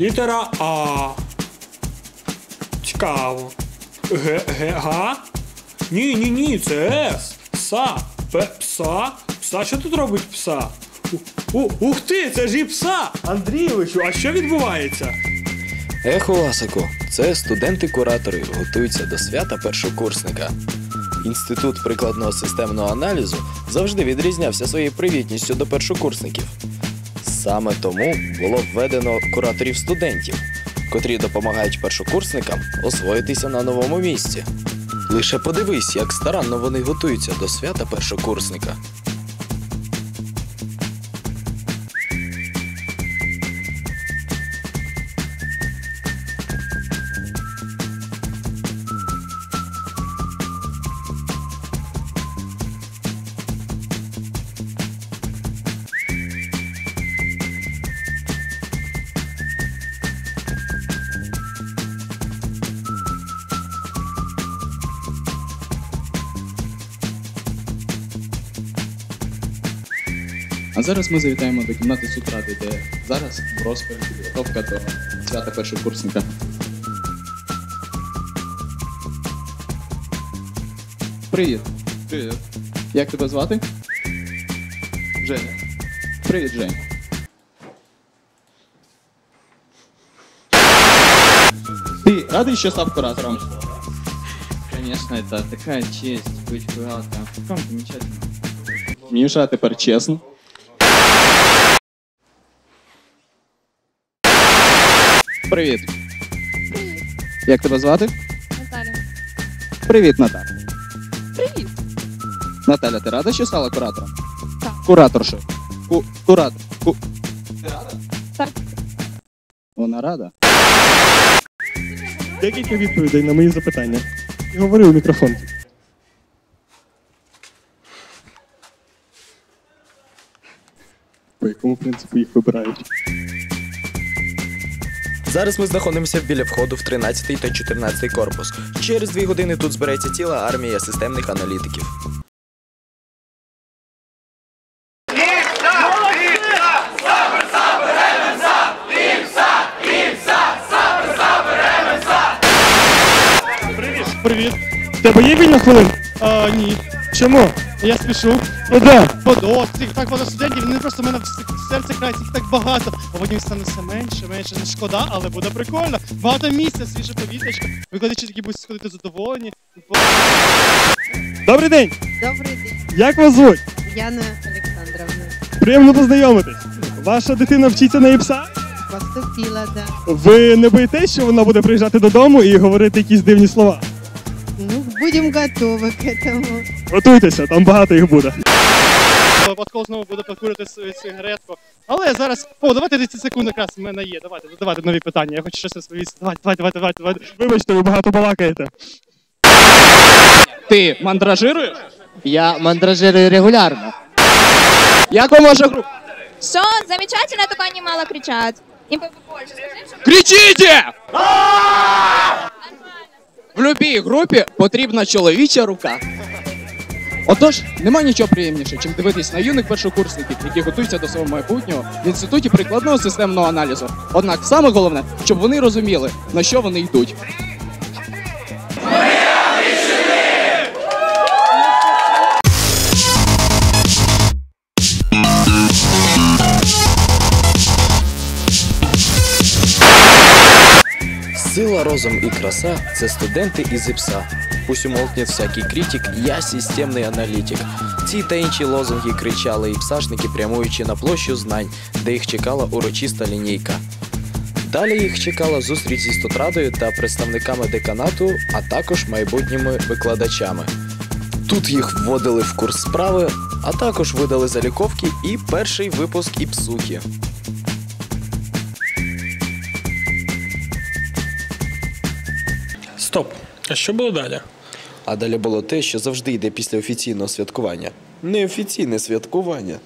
Літера А. Цікаво. Г, Г, Га? Ні, ні, ні, це С. Пса. П, пса. Пса, що тут робить пса? У, у, ух ти, це ж і пса! Андрійовичу, а що відбувається? Ех, Ласику, це студенти-куратори готуються до свята першокурсника. Інститут прикладного системного аналізу завжди відрізнявся своєю привітністю до першокурсників. Саме тому було введено кураторів студентів, котрі допомагають першокурсникам освоїтися на новому місці. Лише подивись, як старанно вони готуються до свята першокурсника. А зараз ми завітаємо до кімнати Сутради, де зараз в розпалі підготовка до свята першокурсника. Привіт. Привіт. Як тебе звати? Женя. Привіт, Женя. Ти радий, що став куратором? Конечно, это такая честь быть куратором. Как замечательно. Міша, а тепер чесно. Привіт. Як тебе звати? Наталя. Привіт, Наталя. Привіт. Наталя, ти рада, що стала куратором? Так. Кураторшою. Ку- куратор. Ку... Так. Вона рада. Декілька відповідей на мої запитання. І говори у мікрофон. По якому принципу їх вибирають? Зараз ми знаходимося біля входу в 13 та 14 корпус. Через дві години тут збереться ціла армія системних аналітиків. Привіт. В тебе є вільна хвилина? А, ні. Чому? Я спішу. Ну де? Подо, цих так багато студентів, вони просто в мене в серце крається, їх так багато. А потім стане все менше, менше, не шкода, але буде прикольно. Багато місця, свіже повітрячко. Викладачі такі будуть сходити задоволені. Добрий день! Добрий день, Як вас звуть? Яна Олександровна. Приємно познайомитись. Ваша дитина вчиться на ІПСА? Поступила, да. Ви не боїтесь, що вона буде приїжджати додому і говорити якісь дивні слова? Ну, будем готовы к этому. Готуйтеся, там багато їх буде. Випадково знову буде покурити свою сигаретку. Але зараз. О, давайте 10 секунд якраз в мене є. Давайте, задавайте нові питання. Я хочу щось розповісти. Давайте, давайте, давайте, давайте, давайте. Вибачте, ви багато балакаєте. Ти мандражируєш? Я мандражирую регулярно. Як вам ваша група? Все, замечательно, только они мало кричат. Им бы побольше. Скажи, чтобы Кричите! Любій групі потрібна чоловіча рука. Отож, нема нічого приємніше, чим дивитись на юних першокурсників, які готуються до свого майбутнього в інституті прикладного системного аналізу. Однак саме головне, щоб вони розуміли, на що вони йдуть. Сила, розум і краса це студенти із ІПСА. Пусть умолкнет всякий критик, я системний аналітик. Ці та інші лозунги кричали іпсашники, прямуючи на площу знань, де їх чекала урочиста лінійка. Далі їх чекала зустріч зі студрадою та представниками деканату, а також майбутніми викладачами. Тут їх вводили в курс справи, а також видали заліковки і перший випуск іпсухи. Стоп. А що було далі? А далі було те, що завжди йде після офіційного святкування. Неофіційне святкування.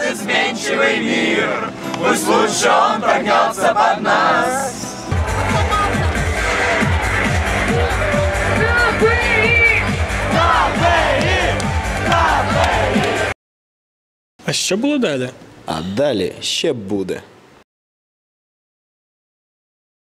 этот изменчивый мир, Пусть лучше он прогнется под нас. А що було далі? А далі ще буде.